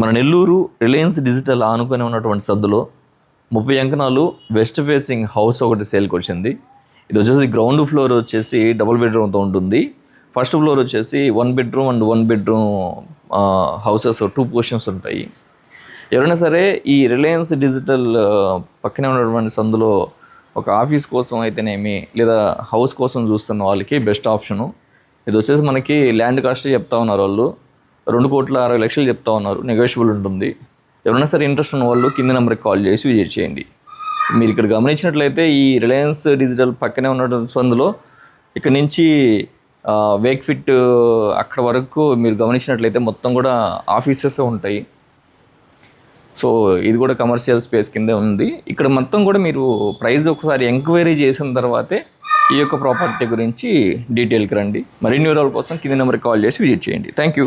మన Nellore Reliance digital ఆనుకొని ఉన్నటువంటి సద్దులో ముప్పై అంకణాలు వెస్ట్ ఫేసింగ్ హౌస్ ఒకటి సేల్కి వచ్చింది. ఇది వచ్చేసి గ్రౌండ్ ఫ్లోర్ వచ్చేసి డబుల్ బెడ్రూమ్తో ఉంటుంది. ఫస్ట్ ఫ్లోర్ వచ్చేసి one bedroom and one bedroom houses two portions ఉంటాయి. ఎవరైనా సరే ఈ రిలయన్స్ డిజిటల్ పక్కనే ఉన్నటువంటి సందులో ఒక ఆఫీస్ కోసం అయితేనేమి లేదా హౌస్ కోసం చూస్తున్న వాళ్ళకి బెస్ట్ ఆప్షను. ఇది వచ్చేసి మనకి ల్యాండ్ కాస్ట్ చెప్తా ఉన్నారు వాళ్ళు. రెండు కోట్ల అరవై లక్షలు చెప్తా ఉన్నారు. నెగోషియబుల్ ఉంటుంది. ఎవరైనా సరే ఇంట్రెస్ట్ ఉన్న వాళ్ళు కింద నెంబర్కి కాల్ చేసి విజిట్ చేయండి. మీరు ఇక్కడ గమనించినట్లయితే ఈ రిలయన్స్ డిజిటల్ పక్కనే ఉన్నటువంటి సందులో ఇక్కడ నుంచి వేక్ ఫిట్ అక్కడ వరకు మీరు గమనించినట్లయితే మొత్తం కూడా ఆఫీసెస్ ఉంటాయి. సో ఇది కూడా కమర్షియల్ స్పేస్ కిందే ఉంది. ఇక్కడ మొత్తం కూడా మీరు ప్రైస్ ఒకసారి ఎంక్వైరీ చేసిన తర్వాతే ఈ యొక్క ప్రాపర్టీ గురించి డీటెయిల్కి రండి. మరిన్ని వివరాల కోసం కింది నెంబర్కి కాల్ చేసి విజిట్ చేయండి. Thank you